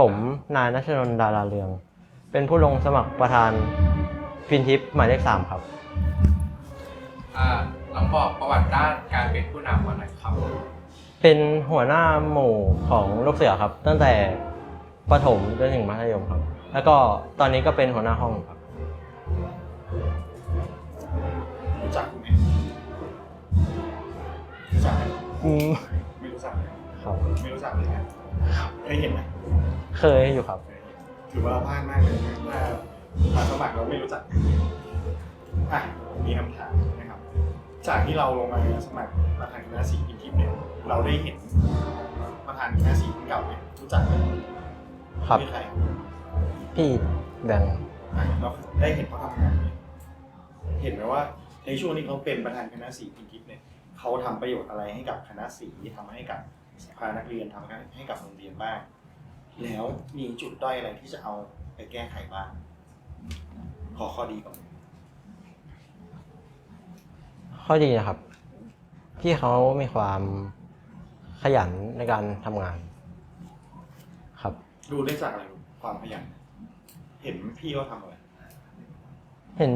ดีครับผมนายนัชนนท์ดาราเรือง เป็นผู้ลงสมัครประธานฟินทิปหมายเลขสามครับ อ่าลองบอกประวัติด้านการเป็นผู้นำมาหน่อยครับ เป็นหัวหน้าหมู่ของลูกเสือครับ ตั้งแต่ประถมจนถึงมัธยมครับ แล้วก็ตอนนี้ก็เป็นหัวหน้าห้องครับ รู้จักไหมรู้จักไหมอืมไม่รู้จักเลยครับ ไม่รู้จักเลยนะเคยเห็นไหม เคยอยู่ครับเคยเห็นถือว่าเราพลาดมากเลยนะถ้ามาสมัครเราไม่รู้จักอะมีคำถามนะครับ จากที่เราลงมาสมัครประธานคณะสีพิมพ์ทิพย์เนี่ยเราได้เห็นประธานคณะสีคนเก่าไหมรู้จักไหมครับไม่ใครพี่แบงค์อะเราได้เห็นเขาทำงานไหมเห็นไหมว่าในช่วงที่เขาเป็นประธานคณะสีพิมพ์ทิพย์เนี่ยเขาทำประโยชน์อะไรให้กับคณะสีทำให้กับสภานักเรียนทำให้กับโรงเรียนบ้าง แล้วมีจุดด้อยอะไรที่จะเอาไปแก้ไขบ้าง ขอข้อดีก่อน ข้อดีนะครับ พี่เขามีความขยันในการทำงาน ครับ ดูได้จากอะไรความขยันเห็นพี่เขาทำอะไร เห็น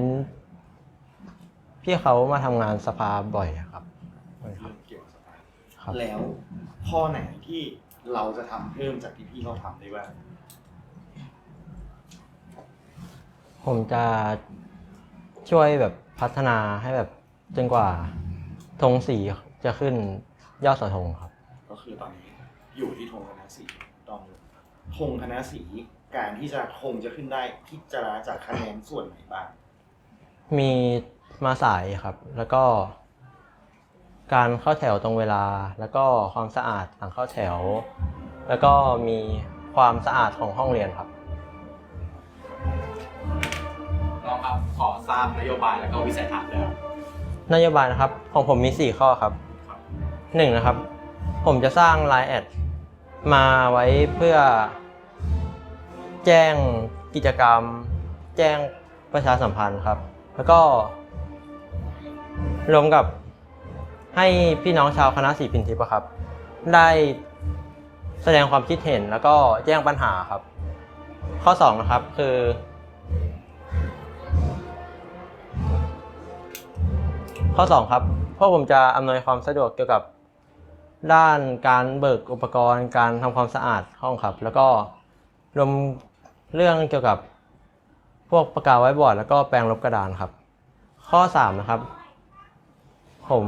พี่เขามาทำงานสภาบ่อยอะครับ เรื่องเกี่ยวกับสภาครับ แล้วข้อไหนที่ เราจะทำเพิ่มจากที่พี่เขาทำได้บ้างผมจะช่วยแบบพัฒนาให้แบบจนกว่าธงสีจะขึ้นยอดเสาธงครับ ก็คือตอนนี้อยู่ที่ธงคณะสีต้องอยู่ธงคณะสีการที่จะธงจะขึ้นได้พิจารณาจากคะแนนส่วนไหนบ้าง มีมาสายครับ แล้วก็ การเข้าแถวตรงเวลา แล้วก็ความสะอาดหลังเข้าแถว แล้วก็มีความสะอาดของห้องเรียนครับ ลองครับขอทราบนโยบายแล้วก็วิสัยทัศน์ด้วยครับนโยบายนะครับของผมมี 4 ข้อครับครับหนึ่งนะครับ ผมจะสร้าง Line แอดมาไว้เพื่อ แจ้งกิจกรรม แจ้งประชาสัมพันธ์ครับ แล้วก็รวมกับ ให้พี่น้องชาวคณะสีพินทิพย์อะครับ ได้แสดงความคิดเห็นแล้วก็แจ้งปัญหาครับ ข้อ2นะครับคือ ข้อ 2 ครับพวกผมจะอำนวยความสะดวกเกี่ยวกับด้านการเบิกอุปกรณ์ การทำความสะอาดห้องครับ แล้วก็รวมเรื่องเกี่ยวกับพวกประกาศไว้บอร์ดแล้วก็แปรงลบกระดานครับ ข้อ 3 นะครับ ผม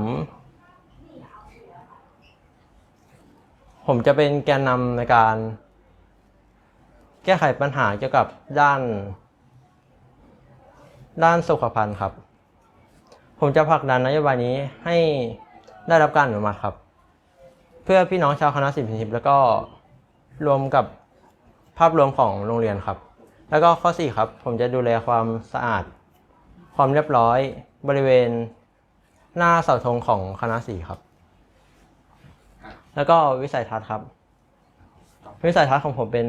ผมจะเป็นแกนนำในการ แก้ไขปัญหาเกี่ยวกับด้าน ด้านสุขภัณฑ์ครับ ผมจะผลักดันนโยบายนี้ให้ได้รับการอนุมัติครับ เพื่อพี่น้องชาวคณะศิลป์ทิพย์แล้วก็รวมกับภาพรวมของโรงเรียนครับ แล้วก็ข้อ 4 ครับ ผมจะดูแลความสะอาด ความเรียบร้อย บริเวณหน้าเสาธงของคณะสี่ครับ แล้วก็วิสัยทัศน์ครับ วิสัยทัศน์ของผมเป็น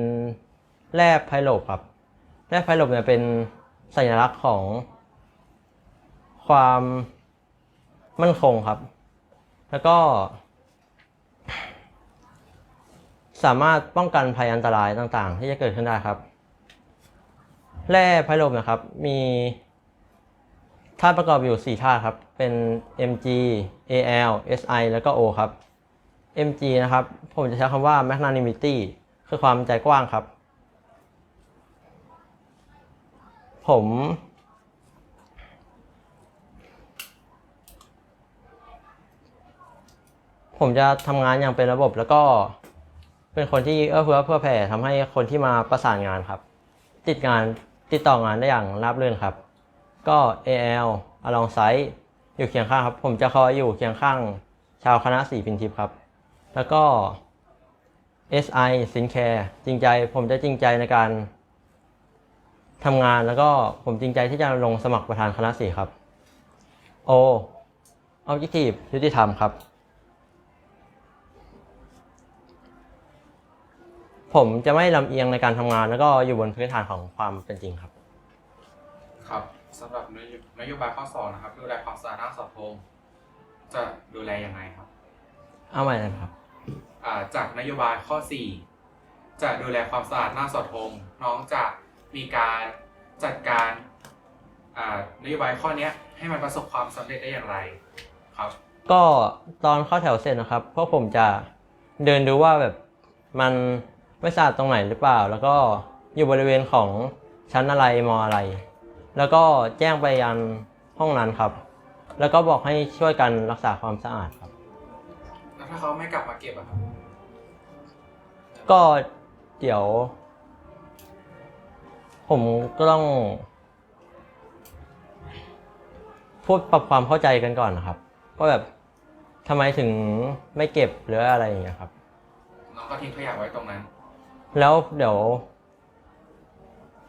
แร่ไพโลบครับแร่ไพโลบเนี่ยเป็นสัญลักษณ์ของความมั่นคงครับ แล้วก็ สามารถป้องกันภัยอันตรายต่างๆ ที่จะเกิดขึ้นได้ครับ แร่ไพโลมนะครับ มีธาตุประกอบอยู่ 4 ธาตุครับ เป็น Mg Al Si แล้วก็ O ครับ Mg นะครับ ผมจะใช้คำว่า magnanimity คือความใจกว้างครับ ผม ผมจะทำงานอย่างเป็นระบบแล้วก็เป็นคนที่เอื้อเฟื้อเพื่อแผ่ทำให้คนที่มาประสานงานครับ ติดงานติดต่องานได้อย่างราบรื่นครับ ก็ AL alongside อยู่เคียงข้างครับ ผมจะคอยอยู่เคียงข้างชาวคณะสีพินทิพย์ครับ แล้วก็ SI สินแคร์จริงใจผมจะจริงใจในการทำงานแล้วก็ผมจริงใจที่จะลงสมัครประธานคณะสีครับ O Objective ยุติธรรมครับ ผมจะไม่ลำเอียงในการทำงาน แล้วก็อยู่บนพื้นฐานของความเป็นจริงครับ ครับสำหรับนโยนโยบายข้อสองนะครับดูแลความสะอาดหน้าเสาธงจะดูแลยังไงครับ เอาใหม่นะครับอ่า จากนโยบายข้อจะดูแลความสะอาดหน้าเสาธงน้องจะมีการจัดการนโยบายข้อนี้ให้มันประสบความสำเร็จได้อย่างไรครับ ก็ตอนเข้าแถวเสร็จนะครับพวกผมจะเดินดูว่าแบบมันไม่สะอาดตรงไหนหรือเปล่า แล้วก็อยู่บริเวณของชั้นอะไรมออะไร แล้วก็แจ้งไปยังห้องนั้นครับ แล้วก็บอกให้ช่วยกันรักษาความสะอาดครับ ถ้าเขาไม่กลับมาเก็บอะครับก็เดี๋ยว ผมก็ต้อง พูดปรับความเข้าใจกันก่อนนะครับว่าแบบทำไมถึงไม่เก็บหรืออะไรอย่างเงี้ยครับน้องก็ทิ้งขยะไว้ตรงนั้น แล้วเดี๋ยว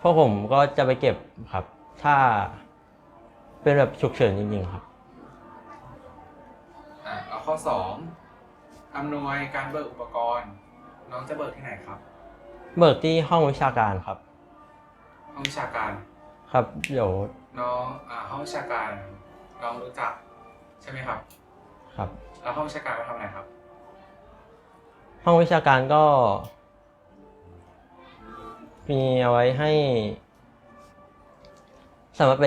พวกผมก็จะไปเก็บครับ ถ้าเป็นแบบฉุกเฉินจริงๆครับ อ่าแล้วข้อสอง อำนวยการเบิกอุปกรณ์ น้องจะเบิกที่ไหนครับ เบิกที่ห้องวิชาการครับ ห้องวิชาการครับเดี๋ยวน้องอ่าห้องวิชาการน้องรู้จักใช่ไหมครับ ครับ แล้วห้องวิชาการไปทำอะไรครับ ห้องวิชาการก็ มีเอาไว้ให้ สามารถไป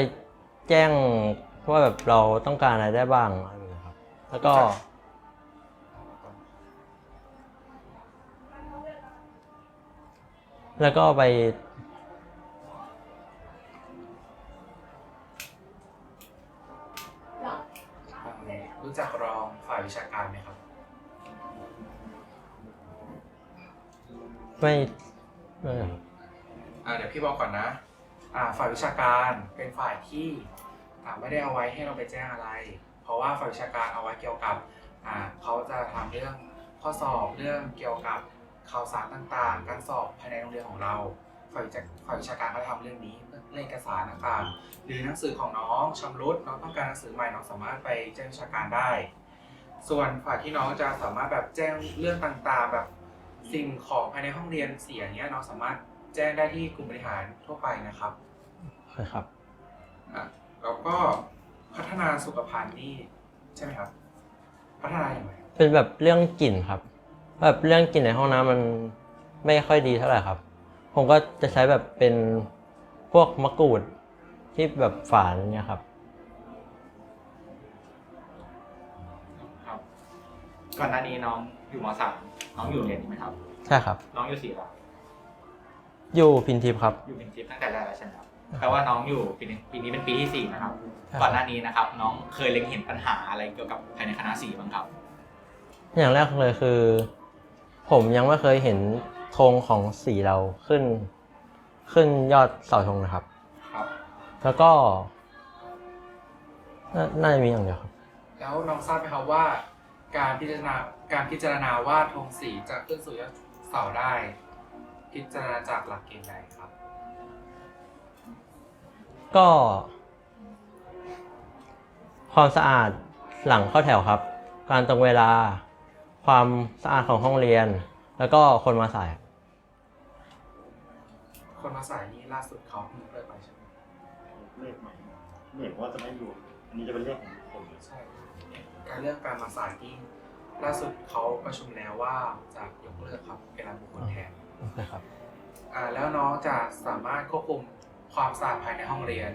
แจ้งว่าแบบเราต้องการอะไรได้บ้างอะไรอย่างเงี้ยครับ แล้วก็ แล้วก็ไป รู้จักรองฝ่ายวิชาการไหมครับ ไม่ไม่ครับอ่าเดี๋ยวพี่บอกก่อนนะ อ่าฝ่ายวิชาการเป็นฝ่ายที่อ่าไม่ได้เอาไว้ให้เราไปแจ้งอะไร เพราะว่าฝ่ายวิชาการเอาไว้เกี่ยวกับอ่าเขาจะทำเรื่องข้อสอบเรื่องเกี่ยวกับ ข่าวสารต่างๆ การสอบภายในโรงเรียนของเราฝ่ายวิชาฝ่ายวิชาการเขาจะทำเรื่องนี้เรื่องเอกสารต่างๆ หรือหนังสือของน้องชำรุดน้องต้องการหนังสือใหม่น้องสามารถไปแจ้งวิชาการได้ ส่วนฝ่ายที่น้องจะสามารถแบบแจ้งเรื่องต่างๆ แบบสิ่งของภายในห้องเรียนเสียเนี้ยน้องสามารถแจ้งได้ที่กลุ่มบริหารทั่วไปนะครับครับอะแล้วก็พัฒนาสุขภัณฑ์นี่ใช่ไหมครับ พัฒนาอย่างไรเป็นแบบเรื่องกลิ่นครับ แบบเรื่องกลิ่นในห้องน้ำมันไม่ค่อยดีเท่าไหร่ครับ ผมก็จะใช้แบบเป็นพวกมะกรูดที่แบบฝานเนี่ยครับ ครับ ก่อนหน้านี้น้องอยู่มสามน้องอยู่โรงเรียนนี้ไหมครับ ใช่ครับ น้องอยู่สี่หรออยู่พินทิพย์ครับ อยู่เป็นทิปตั้งแต่แรกแล้วใช่ไหมครับแปลว่าน้องอยู่ปีนี้ปีนี้เป็นปีที่สี่นะครับ ครับ ก่อนหน้านี้นะครับ น้องเคยเล็งเห็นปัญหาอะไรเกี่ยวกับภายในคณะสี่บ้างครับ อย่างแรกเลยคือ ผมยังไม่เคยเห็นธงของสีเราขึ้น ขึ้นยอดเสาธงนะครับ ครับ แล้วก็นาน่าจะมีอย่างเดียวครับ แล้วน้องทราบไหมครับว่า การพิจารณาการพิจารณาว่าธงสีจะขึ้นสู่ยอดเสาได้ พิจารณาจากหลักเกณฑ์ใดครับ ก็ ความสะอาดหลังเข้าแถวครับ การตรงเวลา ความสะอาดของห้องเรียน แล้วก็คนมาสาย คนมาสายนี่ล่าสุดเขาเพิ่งเลิกไปใช่ไหมเลขใหม่เหมือนว่าจะไม่รวมอันนี้จะเป็นเลขของบุคคลใช่ การเรื่องการมาสายที่ล่าสุดเขาประชุมแล้วว่าจะยกเลิกครับเป็นรายบุคคลแทน นะครับ อ่าแล้วน้องจะสามารถควบคุมความสะอาดภายในห้องเรียน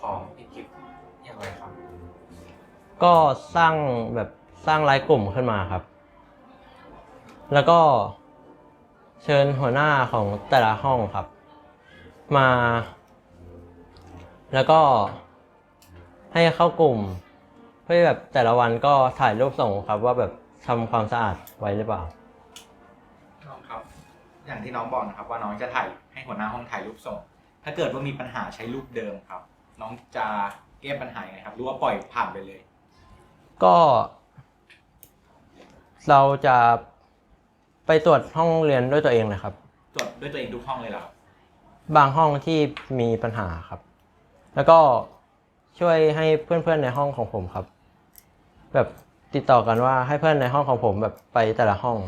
ของอีกิฟอย่างไรครับ ก็สร้างแบบสร้างไลน์กลุ่มขึ้นมาครับ แล้วก็เชิญหัวหน้าของแต่ละห้องครับ มา แล้วก็ให้เข้ากลุ่ม เพื่อแบบแต่ละวันก็ถ่ายรูปส่งครับ ว่าแบบทำความสะอาดไว้หรือเปล่า น้องครับ อย่างที่น้องบอกนะครับว่าน้องจะถ่ายให้หัวหน้าห้องถ่ายรูปส่ง ถ้าเกิดว่ามีปัญหาใช้รูปเดิมครับ น้องจะแก้ปัญหายังไงครับ หรือว่าปล่อยผ่านไปเลย ก็ เราจะ ไปตรวจห้องเรียนด้วยตัวเองเลยครับ ตรวจด้วยตัวเองทุกห้องเลยเหรอครับบางห้องที่มีปัญหาครับ แล้วก็ช่วยให้เพื่อนๆในห้องของผมครับ แบบติดต่อกันว่าให้เพื่อนในห้องของผมแบบไปแต่ละห้อง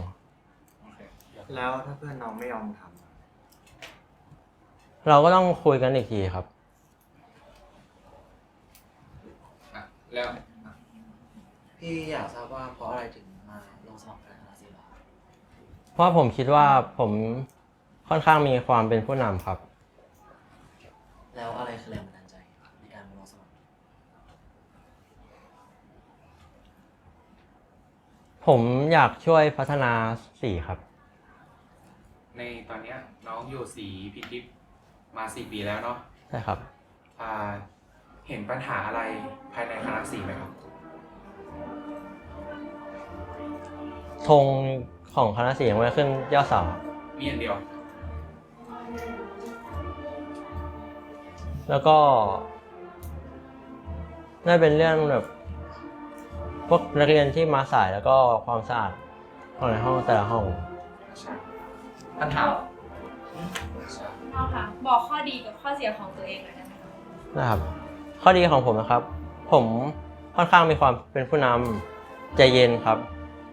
แล้วถ้าเพื่อนน้องไม่ยอมทเราก็ต้องคุยกันอีกทีครับ อะแล้วำพี่อยากทราบว่าเพราะอะไรถึงมาลงสมัคร เป็นคณะศิลป์เหรอครับเพราะผมคิดว่าผมค่อนข้างมีความเป็นผู้นำครับ แล้วอะไรคือแรงบันดาลใจในการมาลงสมัครผมอยากช่วยพัฒนาสีครับ ในตอนเนี้ยน้องอยู่สีพิทิพย์มาสี่ปีแล้วเนาะใช่ครับ อ่าเห็นปัญหาอะไรภายในคณะสีไหมครับ ธง ของคณะสียังไม่ขึ้นยอดเสาครับมีอย่างเดียว แล้วก็ น่าเป็นเรื่องแบบ พวกนักเรียนที่มาสายแล้วก็ความสะอาดของในห้องแต่ละห้องใช่ปัญหาใช่เอาค่ะ บอกข้อดีกับข้อเสียของตัวเองหน่อยได้ไหมคะนะครับ ข้อดีของผมนะครับ ผมค่อนข้างมีความเป็นผู้นำใจเย็นครับ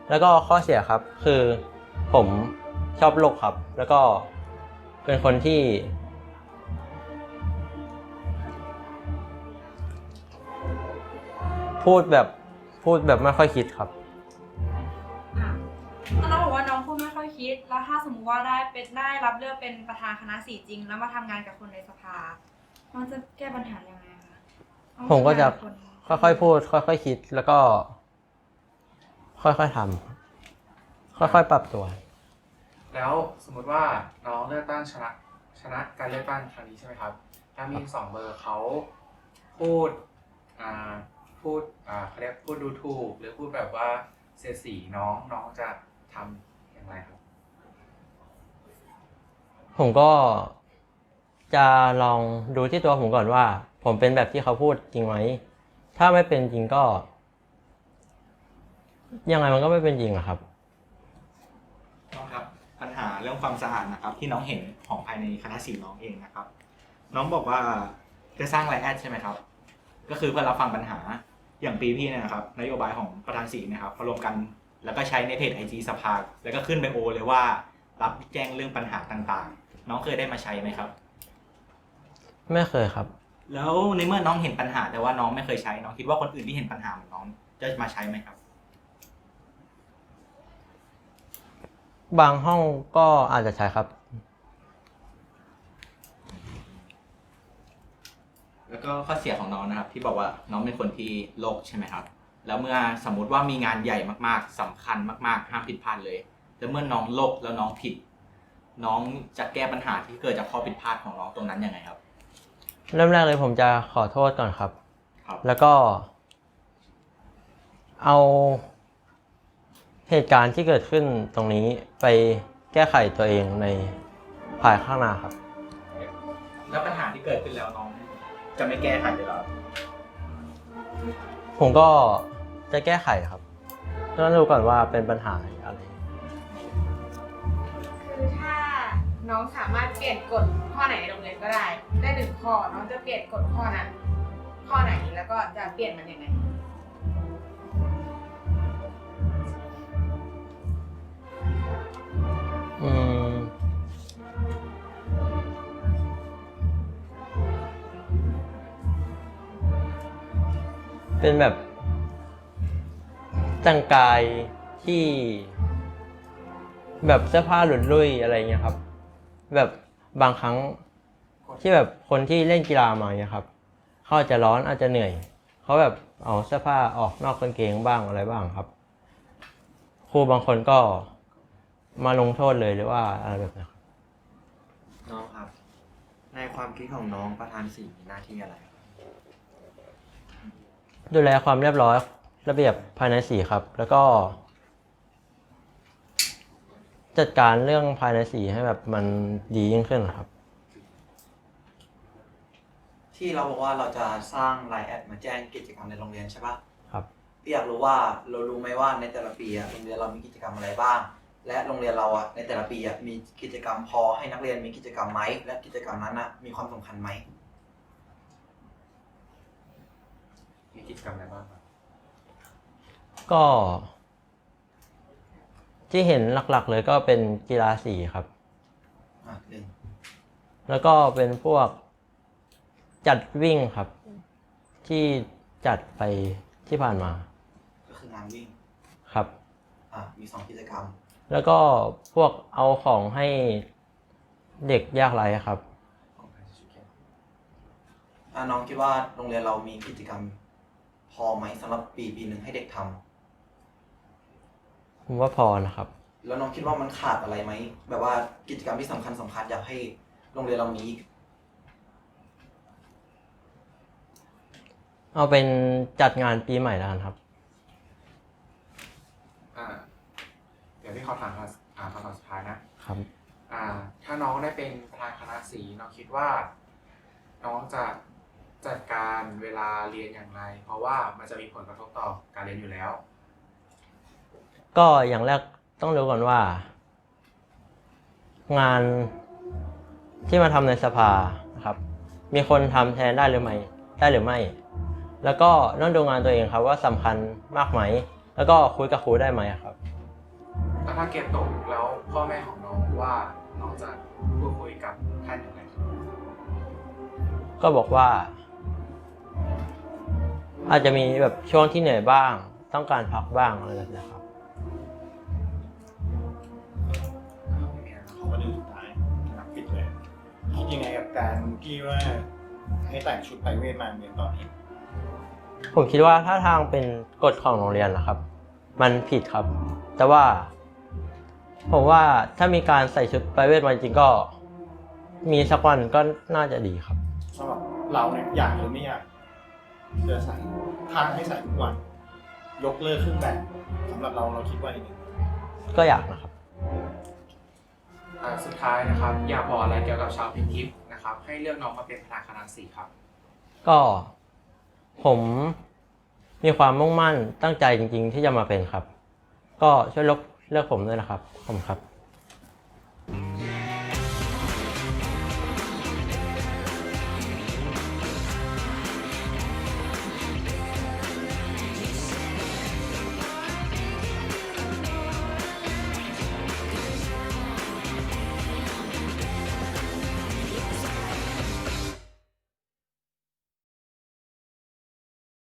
แล้วก็ข้อเสียครับคือผมชอบโลกครับ แล้วก็เป็นคนที่ พูดแบบพูดแบบไม่ค่อยคิดครับ อะแล้วน้องบอกว่าน้องพูดไม่ค่อยคิด แล้วถ้าสมมติว่าได้เป็นได้รับเลือกเป็นประธานคณะสีจริง แล้วมาทำงานกับคนในสภา น้องจะแก้ปัญหายังไงคะน้องผมก็จะ ทำงานบคน ค่อยๆพูด ค่อยๆคิด แล้วก็ ค่อยๆทำค่อยๆปรับตัว แล้วสมมุติว่าน้องเลือกตั้งชนะชนะการเลือกตั้งครั้งนี้ใช่ไหมครับถ้ามีสองเบอร์เขาพูดอ่าพูดอ่าเขาเรียกพูดดูถูก หรือพูดแบบว่าเสียดสีน้องน้องจะทำอย่างไรครับ ผมก็จะลองดูที่ตัวผมก่อนว่า ผมเป็นแบบที่เขาพูดจริงไหม ถ้าไม่เป็นจริงก็ ยังไงมันก็ไม่เป็นจริงอะครับ น้องครับปัญหาเรื่องความสะอาดนะครับ ที่น้องเห็นของภายในคณะสีน้องเองนะครับ น้องบอกว่าจะสร้างไลน์แอดใช่ไหมครับ ก็คือเพื่อรับฟังปัญหาอย่างปีพี่เนี่ยนะครับนโยบายของประธานสีนะครับมารวมกันแล้วก็ใช้ในเพจไอจีสภาแล้วก็ขึ้นไปโอเลยว่า รับแจ้งเรื่องปัญหาต่างๆ น้องเคยได้มาใช้ไหมครับ ไม่เคยครับ แล้วในเมื่อน้องเห็นปัญหาแต่ว่าน้องไม่เคยใช้ น้องคิดว่าคนอื่นที่เห็นปัญหาเหมือนน้องจะมาใช้ไหมครับ บางห้องก็อาจจะใช้ครับ แล้วก็ข้อเสียของน้องนะครับ ที่บอกว่าน้องเป็นคนที่โลกใช่ไหมครับ แล้วเมื่อสมมุติว่ามีงานใหญ่มากๆสำคัญมาก ๆ ห้ามผิดพลาดเลย แล้วเมื่อน้องโลกแล้วน้องผิด น้องจะแก้ปัญหาที่เกิดจากข้อผิดพลาดของน้องตรงนั้นยังไงครับ เริ่มแรกเลยผมจะขอโทษก่อนครับ ครับ แล้วก็ เอา เหตุการณ์ที่เกิดขึ้นตรงนี้ไปแก้ไขตัวเองในภายข้างหน้าครับ แล้วปัญหาที่เกิดขึ้นแล้วน้อง จะไม่แก้ไขเลยเหรอผมก็จะแก้ไขครับต้องดูก่อนว่าเป็นปัญหาอะไร คือถ้าน้องสามารถเปลี่ยนกฎข้อไหนในโรงเรียนก็ได้ ได้หนึ่งข้อน้องจะเปลี่ยนกฎข้อนั้นข้อไหนแล้วก็จะเปลี่ยนมันยังไง เป็นแบบแต่งกายที่ แบบเสื้อผ้าหลุดลุ่ยอะไรเงี้ยครับ แบบบางครั้งที่แบบคนที่เล่นกีฬามาเนี่ยครับเขาอาจจะร้อนอาจจะเหนื่อยเขาแบบเอาเสื้อผ้าออกนอกกางเกงบ้างอะไรบ้างครับ ครูบางคนก็ มาลงโทษเลยหรือว่าอะไรแบบนี้ครับน้องครับ ในความคิดของน้องประธานสีมีหน้าที่อะไรครับดูแลความเรียบร้อย ระเบียบภายในสีครับ แล้วก็ จัดการเรื่องภายในสีให้แบบมันดียิ่งขึ้นครับ ที่เราบอกว่าเราจะสร้างไลน์แอดมาแจ้งกิจกรรมในโรงเรียนใช่ปะครับ พี่อยากรู้ว่าเรารู้ไหมว่าในแต่ละปีอะโรงเรียนเรามีกิจกรรมอะไรบ้าง และโรงเรียนเราอะในแต่ละปีอะมีกิจกรรมพอให้นักเรียนมีกิจกรรมไหมและกิจกรรมนั้นอะมีความสำคัญไหมมีกิจกรรมอะไรบ้างครับก็ ที่เห็นหลักๆเลยก็เป็นกีฬาสีครับ อะหนึ่งแล้วก็เป็นพวกจัดวิ่งครับ ที่จัดไปที่ผ่านมาก็คืองานวิ่งครับ อะมีสองกิจกรรม แล้วก็พวกเอาของให้เด็กยากไร้ครับ อะน้องคิดว่าโรงเรียนเรามีกิจกรรม พอไหมสำหรับปีปีหนึ่งให้เด็กทำผมว่าพอนะครับ แล้วน้องคิดว่ามันขาดอะไรไหมแบบว่ากิจกรรมที่สำคัญสำคัญอยากให้โรงเรียนเรามีอีกเอาเป็นจัดงานปีใหม่แล้วกันครับ อ่า เดี๋ ยวพี่ขอถามคำอ่าคำถามสุดท้ายนะครับ อ่า ถ้าน้องได้เป็นประธานคณะสีน้องคิดว่า น้องจะจัดการเวลาเรียนอย่างไร เพราะว่ามันจะมีผลกระทบต่อการเรียนอยู่แล้ว ก็อย่างแรกต้องรู้ก่อนว่า งานที่มาทำในสภานะครับ มีคนทำแทนได้หรือไม่ได้หรือไม่ แล้วก็ต้องดูงานตัวเองครับว่าสำคัญมากไหม แล้วก็คุยกับครูได้ไหมครับ แล้วถ้าเกรดตกแล้วพ่อแม่ของน้องว่าน้องจะพูดคุยกับท่านอย่างไรก็บอกว่า อาจจะมีแบบช่วงที่เหนื่อยบ้าง ต้องการพักบ้างอะไรแบบนี้ครับไม่มีอะไรนะขอประเด็นสุดท้ายนักปิดเลยคิดยังไงกับการที่ว่าให้แต่งชุดไปเวทมาเรียนตอนนี้ผมคิดว่าถ้าทางเป็นกฎของโรงเรียนนะครับ มันผิดครับ แต่ว่า ผมว่าถ้ามีการใส่ชุดไปเวทมาจริงๆก็ มีสักวันก็น่าจะดีครับสำหรับเราเนี่ยอยากหรือไม่อยากจะใส่ทางให้ใส่ทุกวัน ยกเลิกเครื่องแบบสำหรับเราเราคิดว่าอย่างไงก็อยากนะครับ อ่าสุดท้ายนะครับ อยากบอกอะไรเกี่ยวกับชาวพิมพ์ทิพย์นะครับ ให้เลือกน้องมาเป็นประธานคณะสีครับ ก็ผมมีความมุ่งมั่นตั้งใจจริง ๆ ที่จะมาเป็นครับ ก็ช่วยลบ เลือกผมด้วยนะครับ ขอบคุณครับ